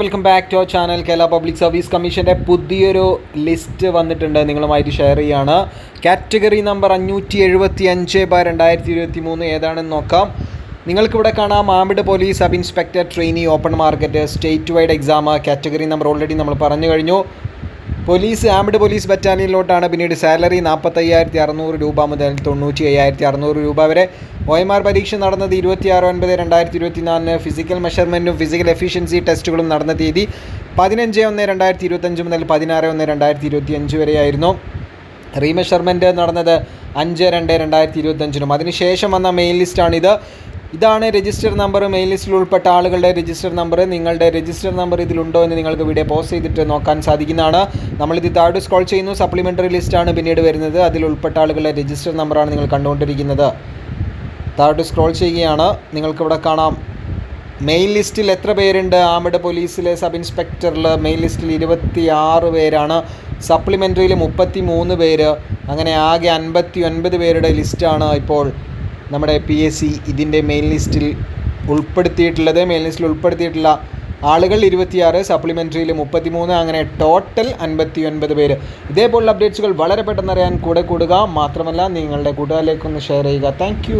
Welcome back to our channel Kerala public service കമ്മീഷന്റെ പുതിയൊരു list വന്നിട്ടുണ്ട്. നിങ്ങളുമായിട്ട് ഷെയർ ചെയ്യാണ്. കാറ്റഗറി നമ്പർ അഞ്ഞൂറ്റി എഴുപത്തി അഞ്ച് ബൈ രണ്ടായിരത്തി ഇരുപത്തി മൂന്ന് ഏതാണെന്ന് നോക്കാം. നിങ്ങൾക്കിവിടെ കാണാം armed police sub inspector trainee open market state wide exam category number already നമ്മൾ പറഞ്ഞു കഴിഞ്ഞു. പോലീസ് ആംഡ് പോലീസ് ബറ്റാലിയനിലോട്ടാണ് പിന്നീട് സാലറി നാൽപ്പത്തയ്യായിരത്തി അറുന്നൂറ് രൂപ മുതൽ തൊണ്ണൂറ്റി അയ്യായിരത്തി അറുന്നൂറ് രൂപ വരെ. ഒ എം ആർ പരീക്ഷ നടന്നത് ഇരുപത്തിയാറ് ഒൻപത് രണ്ടായിരത്തി ഇരുപത്തി നാലിന് ഫിസിക്കൽ മെഷർമെന്റും ഫിസിക്കൽ എഫിഷ്യൻസി ടെസ്റ്റുകളും നടന്ന തീയതി പതിനഞ്ച് ഒന്ന് രണ്ടായിരത്തി ഇരുപത്തഞ്ച് മുതൽ പതിനാറ് ഒന്ന് രണ്ടായിരത്തി ഇരുപത്തി അഞ്ച് വരെയായിരുന്നു. റീമെഷർമെന്റ് നടന്നത് അഞ്ച് രണ്ട് രണ്ടായിരത്തി ഇരുപത്തഞ്ചിനും അതിനുശേഷം വന്ന മെയിൻ ലിസ്റ്റാണിത് ഇതാണ് രജിസ്റ്റർ നമ്പർ മെയിൻ ലിസ്റ്റിൽ ഉൾപ്പെട്ട ആളുകളുടെ രജിസ്റ്റർ നമ്പർ. നിങ്ങളുടെ രജിസ്റ്റർ നമ്പർ ഇതിലുണ്ടോ എന്ന് നിങ്ങൾക്ക് വീഡിയോ പോസ്റ്റ് ചെയ്തിട്ട് നോക്കാൻ സാധിക്കുന്നതാണ്. നമ്മളിത് താഴെ സ്ക്രോൾ ചെയ്യുന്നു. സപ്ലിമെന്ററി ലിസ്റ്റാണ് പിന്നീട് വരുന്നത്. അതിൽ ഉൾപ്പെട്ട ആളുകളുടെ രജിസ്റ്റർ നമ്പറാണ് നിങ്ങൾ കണ്ടുകൊണ്ടിരിക്കുന്നത്. താഴോട്ട് സ്ക്രോൾ ചെയ്യുകയാണ്. നിങ്ങൾക്കിവിടെ കാണാം. മെയിൻ ലിസ്റ്റിൽ എത്ര പേരുണ്ട്? ആമഡ് പോലീസിലെ സബ് ഇൻസ്പെക്ടറിൽ മെയിൻ ലിസ്റ്റിൽ ഇരുപത്തി ആറ് പേരാണ്. സപ്ലിമെന്ററിയിൽ മുപ്പത്തി മൂന്ന് പേര്. അങ്ങനെ ആകെ അൻപത്തി ഒൻപത് പേരുടെ ലിസ്റ്റാണ് ഇപ്പോൾ നമ്മുടെ പി എസ് സി ഇതിന്റെ മെയിൻ ലിസ്റ്റിൽ ഉൾപ്പെടുത്തിയിട്ടുള്ളത്. മെയിൻ ലിസ്റ്റിൽ ഉൾപ്പെടുത്തിയിട്ടുള്ള ആളുകൾ ഇരുപത്തിയാറ് സപ്ലിമെന്ററിയിൽ മുപ്പത്തിമൂന്ന് അങ്ങനെ ടോട്ടൽ അൻപത്തി ഒൻപത് പേര്. ഇതേപോലുള്ള അപ്ഡേറ്റ്സുകൾ വളരെ പെട്ടെന്ന് അറിയാൻ കൂടെ കൂടുക. മാത്രമല്ല നിങ്ങളുടെ കൂട്ടുകാരിലേക്കൊന്ന് ഷെയർ ചെയ്യുക. താങ്ക്